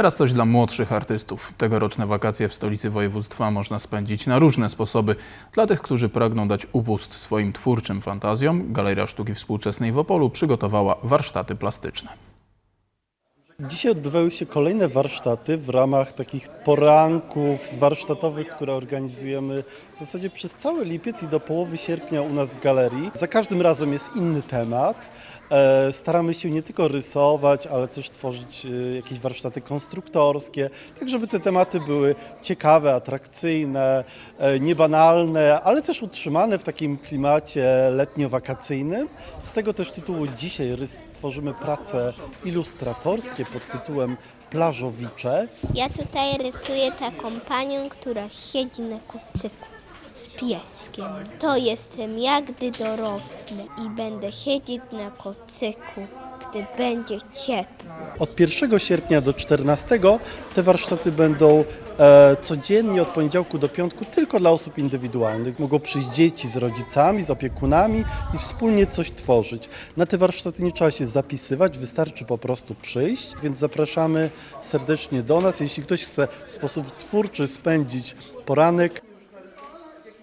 Teraz coś dla młodszych artystów. Tegoroczne wakacje w stolicy województwa można spędzić na różne sposoby. Dla tych, którzy pragną dać upust swoim twórczym fantazjom, Galeria Sztuki Współczesnej w Opolu przygotowała warsztaty plastyczne. Dzisiaj odbywały się kolejne warsztaty w ramach takich poranków warsztatowych, które organizujemy w zasadzie przez cały lipiec i do połowy sierpnia u nas w galerii. Za każdym razem jest inny temat. E, Staramy się nie tylko rysować, ale też tworzyć e, jakieś warsztaty konstruktorskie, tak żeby te tematy były ciekawe, atrakcyjne, e, niebanalne, ale też utrzymane w takim klimacie letnio-wakacyjnym. Z tego też tytułu dzisiaj tworzymy prace ilustratorskie pod tytułem Plażowicze. Ja tutaj rysuję taką panią, która siedzi na kucyku z pieskiem. To jestem ja, gdy dorosnę i będę siedzieć na kocyku, będzie ciepło. Od 1 sierpnia do 14 te warsztaty będą e, codziennie od poniedziałku do piątku tylko dla osób indywidualnych. Mogą przyjść dzieci z rodzicami, z opiekunami i wspólnie coś tworzyć. Na te warsztaty nie trzeba się zapisywać, wystarczy po prostu przyjść, więc zapraszamy serdecznie do nas. Jeśli ktoś chce w sposób twórczy spędzić poranek,